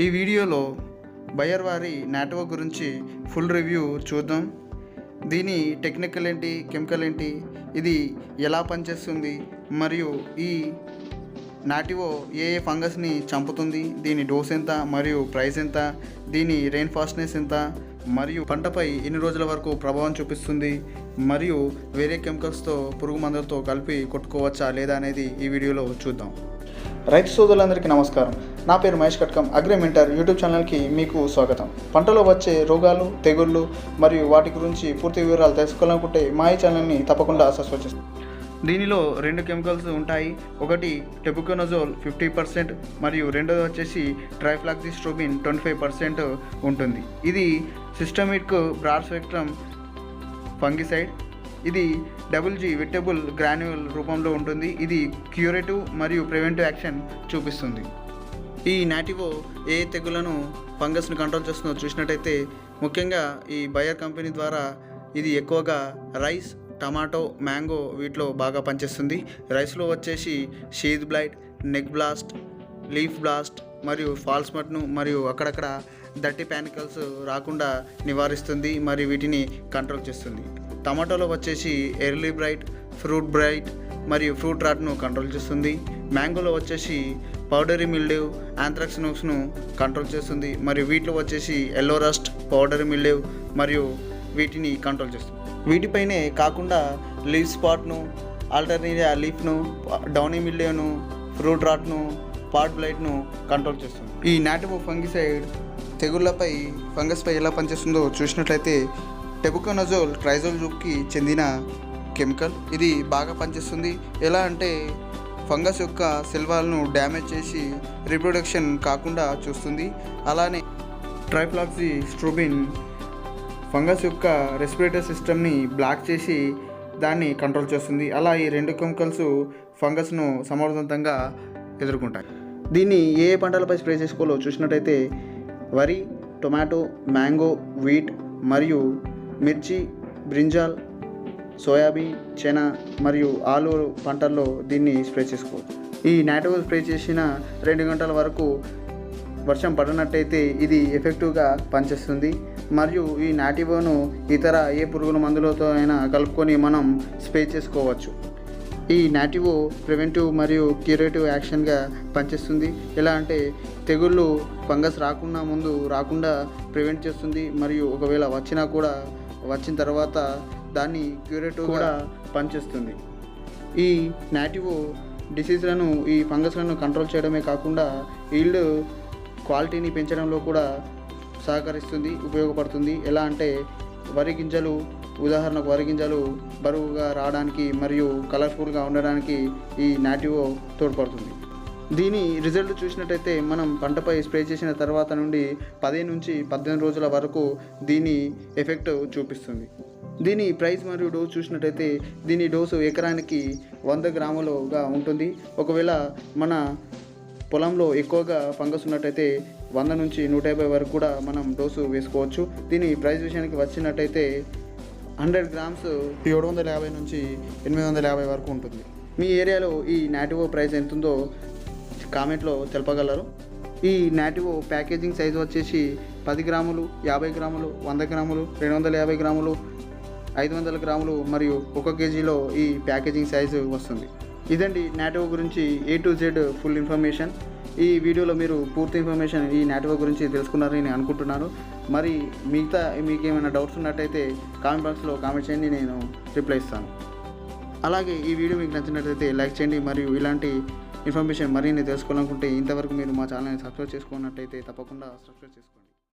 ఈ వీడియోలో బయర్ వారి నెట్వర్క్ గురించి ఫుల్ రివ్యూ చూద్దాం. దీని టెక్నికల్ ఏంటి కెమికల్ ఏంటి ఇది ఎలా పనిచేస్తుంది మరియు ఈ నాటివో ఏ ఏ ఫంగస్ని చంపుతుంది దీని డోస్ ఎంత మరియు ప్రైస్ ఎంత దీని రెయిన్ ఫాస్ట్నెస్ ఎంత మరియు పంటపై ఎన్ని రోజుల వరకు ప్రభావం చూపిస్తుంది మరియు వేరే కెమికల్స్తో పురుగు మందులతో కలిపి కొట్టుకోవచ్చా లేదా అనేది ఈ వీడియోలో చూద్దాం. రైతు సోదరులందరికీ నమస్కారం. నా పేరు మహేష్ కట్కం. అగ్రిమెంటర్ యూట్యూబ్ ఛానల్కి మీకు స్వాగతం. పంటలో వచ్చే రోగాలు తెగుళ్ళు మరియు వాటి గురించి పూర్తి వివరాలు తెలుసుకోవాలనుకుంటే మా ఈ ఛానల్ని తప్పకుండా సబ్స్క్రైబ్ దీనిలో రెండు కెమికల్స్ ఉంటాయి. ఒకటి టెబుకోనజోల్ ఫిఫ్టీ పర్సెంట్ మరియు రెండోది వచ్చేసి ట్రైఫ్లాక్సిస్ట్రోబిన్ ట్వంటీ ఫైవ్ పర్సెంట్ ఉంటుంది. ఇది సిస్టమిక్ బ్రాడ్ స్పెక్ట్రమ్ ఫంగిసైడ్ ఇది డబుల్ జీ వెటబుల్ గ్రాన్యువల్ రూపంలో ఉంటుంది. ఇది క్యూరేటివ్ మరియు ప్రివెంటివ్ యాక్షన్ చూపిస్తుంది. ఈ నాటివో ఏ తెగులను ఫంగస్ను కంట్రోల్ చేస్తుందో చూసినట్టయితే ముఖ్యంగా ఈ బయర్ కంపెనీ ద్వారా ఇది ఎక్కువగా రైస్ టమాటో మ్యాంగో వీటిలో బాగా పనిచేస్తుంది. రైస్లో వచ్చేసి sheath blight neck blast leaf blast మరియు ఫాల్స్ మట్ను మరియు అక్కడక్కడ దట్టి ప్యానికల్స్ రాకుండా నివారిస్తుంది. మరియు వీటిని కంట్రోల్ చేస్తుంది. టమాటోలో వచ్చేసి ఎర్లీ బ్రైట్ ఫ్రూట్ బ్రైట్ మరియు ఫ్రూట్ రాట్ను కంట్రోల్ చేస్తుంది. మ్యాంగోలో వచ్చేసి పౌడరీ మిల్డేవ్ యాంథ్రాక్సినోక్స్ను కంట్రోల్ చేస్తుంది. మరియు వీటిలో వచ్చేసి ఎల్లో రస్ట్ పౌడరీ మిల్డేవ్ మరియు వీటిని కంట్రోల్ చేస్తుంది. వీటిపైనే కాకుండా లీవ్ స్పాట్ను ఆల్టర్నేరియా లీఫ్ను డౌనీ మిల్డేవ్ను ఫ్రూట్ రాట్ను పాట్ బ్లైట్ను కంట్రోల్ చేస్తుంది. ఈ నాటివో ఫంగిసైడ్ తెగుళ్ళపై ఫంగస్పై ఎలా పనిచేస్తుందో చూసినట్లయితే టెబుకోనజోల్ ట్రైజోల్ గ్రూప్కి చెందిన కెమికల్. ఇది బాగా పనిచేస్తుంది. ఎలా అంటే ఫంగస్ యొక్క సెల్వాలను డ్యామేజ్ చేసి రీప్రొడక్షన్ కాకుండా చూస్తుంది. అలానే ట్రైఫ్లాక్సీ స్ట్రోబిన్ ఫంగస్ యొక్క రెస్పిరేటరీ సిస్టమ్ని బ్లాక్ చేసి దాన్ని కంట్రోల్ చేస్తుంది. అలా ఈ రెండు కెమికల్స్ ఫంగస్ను సమర్థవంతంగా ఎదుర్కొంటాయి. దీన్ని ఏ ఏ పంటలపై స్ప్రే చేసుకోవాలో చూసినట్టయితే వరి టొమాటో మ్యాంగో వీట్ మరియు మిర్చి బ్రింజాల్ సోయాబీన్ చెనా మరియు ఆలు పంటల్లో దీన్ని స్ప్రే చేసుకోవచ్చు. ఈ నాటో స్ప్రే చేసిన రెండు గంటల వరకు వర్షం పడినట్టయితే ఇది ఎఫెక్టివ్గా పనిచేస్తుంది. మరియు ఈ నాటివోను ఇతర ఏ పురుగుల మందులతో అయినా కలుపుకొని మనం స్ప్రే చేసుకోవచ్చు. ఈ నాటివో ప్రివెంటివ్ మరియు క్యూరేటివ్ యాక్షన్గా పనిచేస్తుంది. ఎలా అంటే తెగుళ్ళు ఫంగస్ రాకుండా ముందు రాకుండా ప్రివెంట్ చేస్తుంది. మరియు ఒకవేళ వచ్చినా కూడా వచ్చిన తర్వాత దాన్ని క్యూరేటివ్ కూడా పనిచేస్తుంది. ఈ నాటివో డిసీజ్లను ఈ ఫంగస్లను కంట్రోల్ చేయడమే కాకుండా ఈల్డ్ క్వాలిటీని పెంచడంలో కూడా సహకరిస్తుంది ఉపయోగపడుతుంది. ఎలా అంటే వరి గింజలు ఉదాహరణకు వరి గింజలు బరువుగా రావడానికి మరియు కలర్ఫుల్గా ఉండడానికి ఈ నాటివో తోడ్పడుతుంది. దీని రిజల్ట్ చూసినట్టయితే మనం పంటపై స్ప్రే చేసిన తర్వాత నుండి పదిహేను నుంచి పద్దెనిమిది రోజుల వరకు దీని ఎఫెక్ట్ చూపిస్తుంది. దీని ప్రైస్ మరియు డోస్ చూసినట్టయితే దీని డోసు ఎకరానికి వంద గ్రాములుగా ఉంటుంది. ఒకవేళ మన పొలంలో ఎక్కువగా ఫంగస్ ఉన్నట్టయితే వంద నుంచి నూట యాభై వరకు కూడా మనం డోసు వేసుకోవచ్చు. దీని ప్రైస్ విషయానికి వచ్చినట్టయితే హండ్రెడ్ గ్రామ్స్ ఏడు వందల యాభై నుంచి ఎనిమిది వందల యాభై వరకు ఉంటుంది. మీ ఏరియాలో ఈ నాటివో ప్రైస్ ఎంత ఉందో కామెంట్లో తెలపగలరు. ఈ నాటివో ప్యాకేజింగ్ సైజు వచ్చేసి పది గ్రాములు యాభై గ్రాములు వంద గ్రాములు రెండు వందల యాభై గ్రాములు ఐదు వందల గ్రాములు మరియు ఒక కేజీలో ఈ ప్యాకేజింగ్ సైజు వస్తుంది. ఇదండి నాటివో గురించి A to Z full information. ఈ వీడియోలో మీరు పూర్తి ఇన్ఫర్మేషన్ ఈ నాటివో గురించి తెలుసుకున్నారని నేను అనుకుంటున్నాను. మరి మిగతా మీకు ఏమైనా డౌట్స్ ఉన్నట్టయితే కామెంట్ బాక్స్లో కామెంట్ చేయండి నేను రిప్లై ఇస్తాను. అలాగే ఈ వీడియో మీకు నచ్చినట్లయితే లైక్ చేయండి మరియు ఇలాంటి ఇన్ఫర్మేషన్ మరిన్ని తెలుసుకోవాలనుకుంటే ఇంతవరకు మీరు మా ఛానల్ని సబ్స్క్రైబ్ చేసుకున్నట్టయితే తప్పకుండా సబ్స్క్రైబ్ చేసుకోండి.